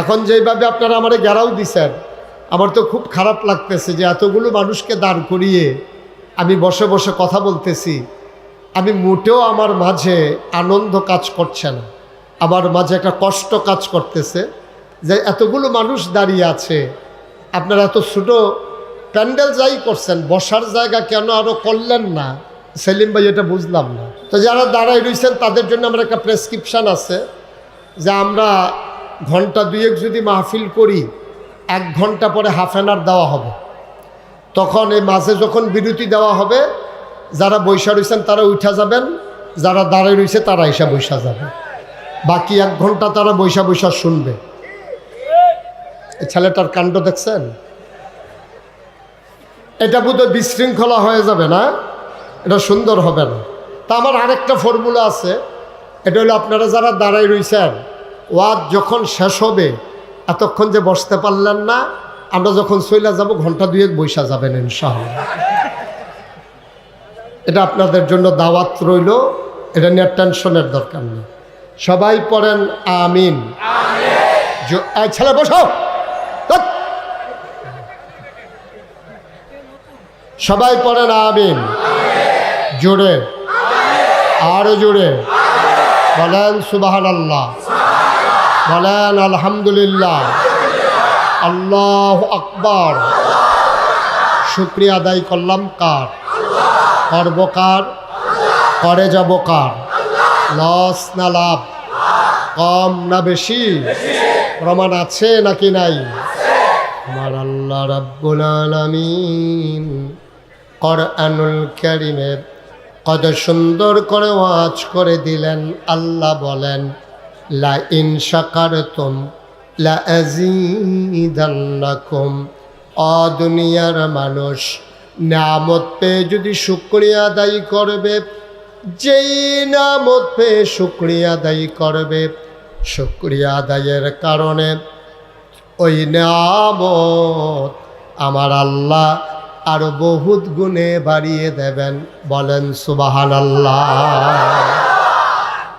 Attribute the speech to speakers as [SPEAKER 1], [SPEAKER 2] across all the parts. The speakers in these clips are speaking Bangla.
[SPEAKER 1] এখন যেইভাবে আপনারা আমারে গেরাও দিছেন, আমার তো খুব খারাপ লাগতেছে যে এতগুলো মানুষকে দাঁড় করিয়ে আমি বসে বসে কথা বলতেছি। আমি মোটেও আমার মাঝে আনন্দ কাজ করছে না। আমার মাঝে একটা কষ্ট কাজ করতেছে যে এতগুলো মানুষ দাঁড়িয়ে আছে। আপনারা এত ছোটো প্যান্ডেল যাই করছেন, বসার জায়গা কেন আরও করলেন না? সেলিম ভাই, এটা বুঝলাম না। তো যারা দাঁড়াই রয়েছেন তাদের জন্য আমার একটা প্রেসক্রিপশান আছে যে আমরা ঘণ্টা দুয়েক যদি মাহফিল করি, এক ঘণ্টা পরে হাফ অ্যান দেওয়া হবে। তখন এই মাঝে যখন বিরতি দেওয়া হবে, যারা বৈশা রয়েছেন তারা উঠা যাবেন, যারা দাঁড়ায় রয়েছে তারা এসে বৈশা যাবে। বাকি এক ঘণ্টা তারা বৈশা বৈশা শুনবে। ছেলেটার কাণ্ড দেখছেন? এটা বোধহয় বিশৃঙ্খলা হয়ে যাবে না? এটা সুন্দর হবে না। তা আমার আরেকটা ফর্মুলা আছে। এটা হলো আপনারা যারা দাঁড়াই রয়েছেন ওয়াদ যখন শেষ হবে, এতক্ষণ যে বসতে পারলেন না, আমরা যখন চইলা যাব, ঘণ্টা দুয়েক বৈশা যাবেন ইনশাআল্লাহ। এটা আপনাদের জন্য দাওয়াত রইল, এটা নিয়ে টেনশনের দরকার নেই। সবাই পড়েন আমিন। ছেলে বসো। সবাই পড়েন আমিন। জোরে। আরও জোরে। বলেন সুবাহান আল্লাহ বলেন, আলহামদুলিল্লাহ। আল্লাহ আকবর। শুক্রিয়া আদায় করলাম কার? করব কার? করে যাব কার? লস না লাভ? কম না বেশি? প্রমাণ আছে নাকি নাই? আমার আল্লাহ রাব্বুল আলামিন কোরআনুল কারীমের কত সুন্দর করে ওয়াজ করে দিলেন। আল্লাহ বলেন লা ইন শাকারতুম লা আযীদান্নাকুম অ দুনিয়ার মানুষ নামত পেয়ে যদি শুক্রিয়া আদায় করবে, যেই নামত পেয়ে শুক্রিয়া আদায় করবে, শুক্রিয়া আদায়ের কারণে ওই নামত আমার আল্লাহ আরও বহুত গুণে বাড়িয়ে দেবেন। বলেন সুবাহান আল্লাহ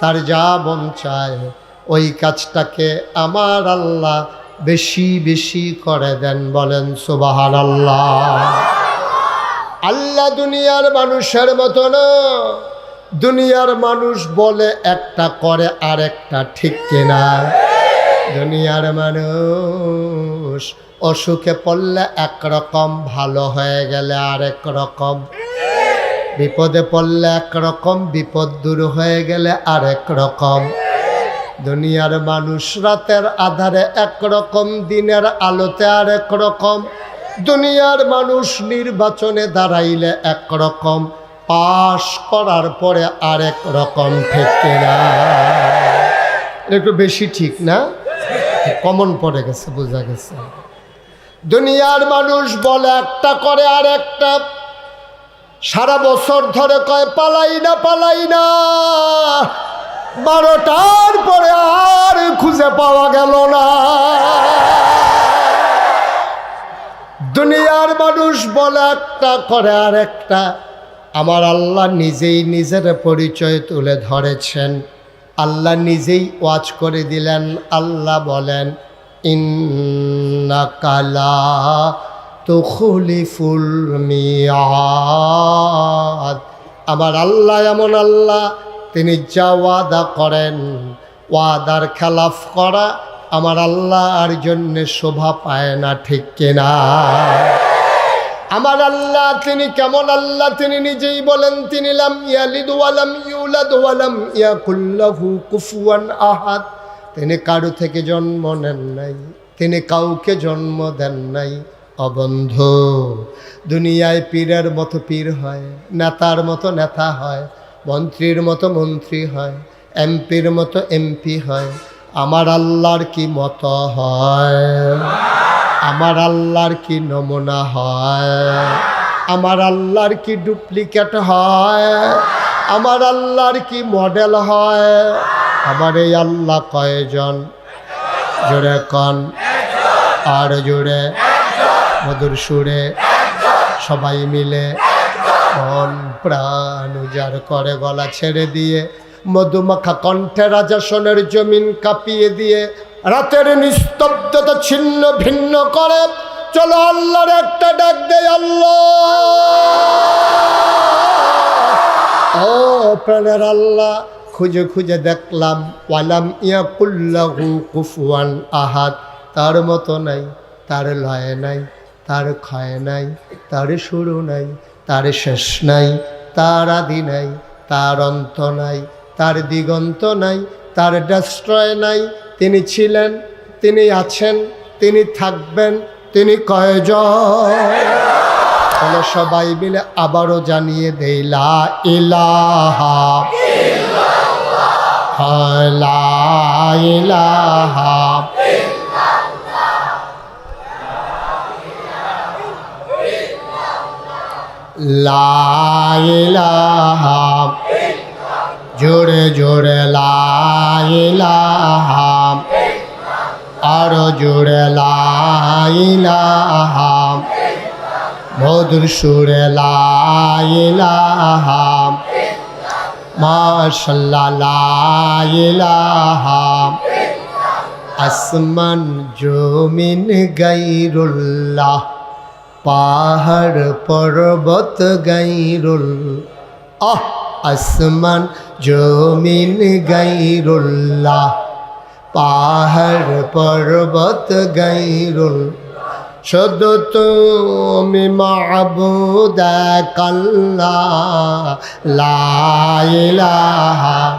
[SPEAKER 1] তার যা মন চায়, ওই কাজটাকে আমার আল্লাহ বেশি বেশি করে দেন বলেন সুবাহান আল্লাহ আল্লাহ দুনিয়ার মানুষের মতো না, দুনিয়ার মানুষ বলে একটা করে আর একটা ঠিক কিনা। দুনিয়ার মানুষ অসুখে পড়লে একরকম ভালো হয়ে গেলে আরেক রকম। বিপদে পড়লে একরকম বিপদ দূর হয়ে গেলে আরেক রকম। দুনিয়ার মানুষ রাতের আধারে একরকম দিনের আলোতে আরেক রকম। দুনিয়ার মানুষ নির্বাচনে দাঁড়াইলে একরকম পাশ করার পরে আরেক রকম থেকে না একটু বেশি ঠিক না? কমন পড়ে গেছে, বোঝা গেছে। দুনিয়ার মানুষ বলে একটা করে আর একটা সারা বছর ধরে কয়, পালাই না পালাই না। বারোটার পরে আর খুঁজে পাওয়া গেল না। দুনিয়ার মানুষ বলে একটা করে আর একটা। আমার আল্লাহ নিজেই নিজের পরিচয় তুলে ধরেছেন। আল্লাহ নিজেই ওয়াজ করে দিলেন। আল্লাহ বলেন ইন্নাকালা তুখলিফুল মিয়াদ। আমার আল্লাহ এমন আল্লাহ, তিনি যা ওয়াদা করেন, ওয়াদার খেলাফ করা আমার আল্লাহ আর জন্যে শোভা পায় না, ঠিক কিনা? আমার আল্লাহ, তিনি কেমন আল্লাহ, তিনি নিজেই বলেন, তিনি লাম ইয়ালিদ ওয়ালাম ইউলাদ ওয়ালাম ইয়াকুল্লাহু কুফুয়ান আহাদ। তিনি কারও থেকে জন্ম নেন নাই, তিনি কাউকে জন্ম দেন নাই। অবন্ধ। দুনিয়ায় পীরের মতো পীর হয়, নেতার মতো নেতা হয়, মন্ত্রীর মতো মন্ত্রী হয়, এমপির মতো এমপি হয়। আমার আল্লাহর কি মত হয়? আমার আল্লাহর কি নমুনা হয়? আমার আল্লাহর কি ডুপ্লিকেট হয়? আমার আল্লাহর কি মডেল হয়? আমার এই আল্লাহ কয়জন? জোরে কন। আর জোরে। মধুর সুরে সবাই মিলে মন প্রাণ উজাড় করে গলা ছেড়ে দিয়ে মধুমাখা কণ্ঠে রাজা রাজাসনের জমিন কাঁপিয়ে দিয়ে রাতের নিস্তব্ধতা ছিন্ন ভিন্ন করে, চলো আল্লাহর একটা ডাক দেয় আল্লাহ! ও প্রাণের আল্লাহ, খুঁজে খুঁজে দেখলাম, ওয়ালাম ইয়াকুল্লাহু কুফুয়ান আহাদ। তার মতো নাই, তার লয় নাই। তার ক্ষয় নাই, তার শুরু নাই, তার শেষ নাই, তার আদি নাই, তার অন্ত নাই, তার দিগন্ত নাই, তার ডেস্ট্রয় নাই। তিনি ছিলেন, তিনি আছেন, তিনি থাকবেন, তিনি কয়জন? তাহলে সবাই মিলে আবারও জানিয়ে দেই, লা ইলাহা হয় ইলাহা লা ইলাহা জোরে জোরে লা ইলাহা আরও জোরে লা ইলাহা মধুর সুরে লা মাশাল্লাহ লা আসমান জমিন গাইরুল্লাহ। পাহাড় পর্বত গাইরুল, আহ, আসমান জমিন গাইরুল্লাহ। পাহাড় পর্বত গাইরুল, শুধু তুমি মাহবুদ কাল্লা লাইলাহা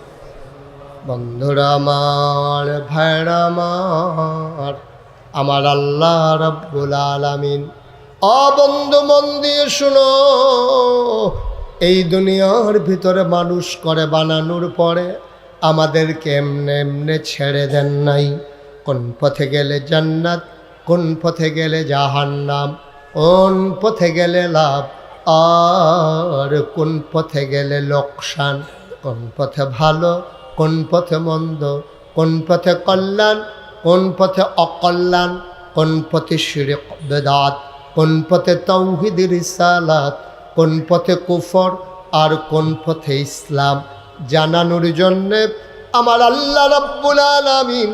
[SPEAKER 1] বন্ধুরা আমার, ভাইরা আমার আমার আল্লাহ রব্বুল আলামিন। অবন্ধু মন দিয়ে শুনো, এই দুনিয়ার ভিতরে মানুষ করে বানানোর পরে আমাদেরকে এমনে এমনে ছেড়ে দেন নাই। কোন পথে গেলে জান্নাত, কোন পথে গেলে জাহান্নাম, কোন পথে গেলে লাভ, আর কোন পথে গেলে লোকসান, কোন পথে ভালো কোন পথে মন্দ, কোন পথে কল্যাণ, কোন পথে অকল্যাণ, কোন পথে শিরিক, বেদাত, কোন পথে তৌহিদ, রিসালাত, কোন পথে কুফর আর কোন পথে ইসলাম জানানোর জন্যে আমার আল্লাহ রাব্বুল আলামিন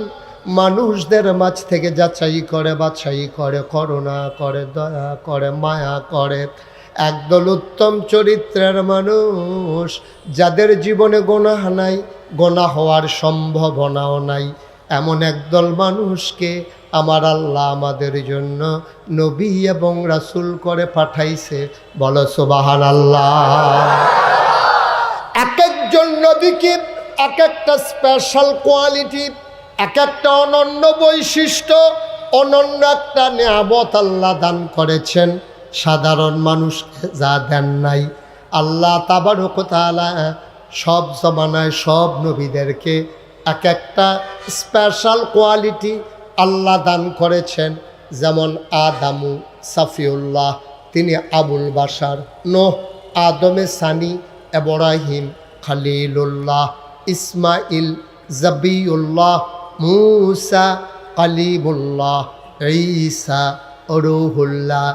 [SPEAKER 1] মানুষদের মাঝ থেকে যাচাই করে, বাছাই করে, করুণা করে, দয়া করে, মায়া করে একদল উত্তম চরিত্রের মানুষ, যাদের জীবনে গোনাহ নাই গোনা হওয়ার সম্ভাবনাও নাই। এমন একদল মানুষকে আমার আল্লাহ আমাদের জন্য নবী এবং রাসূল করে পাঠাইছে। বলো সুবাহান আল্লাহ এক একজন নবীকে এক একটা স্পেশাল কোয়ালিটি এক একটা অনন্য বৈশিষ্ট্য, অনন্য একটা নিয়ামত আল্লাহ দান করেছেন। সাধারণ মানুষকে যা দেন নাই, আল্লাহ তাবারকতালা সব জমানায় সব নবীদেরকে এক একটা স্পেশাল কোয়ালিটি আল্লাহ দান করেছেন। যেমন আদামু সাফিউল্লাহ, তিনি আবুল বাসার নোহ, আদমে সানি, এব্রাহিম খালিলুল্লাহ ইসমাইল জবিউল্লাহ, মুসা কালিবুল্লাহ ঈসা রুহুল্লাহ।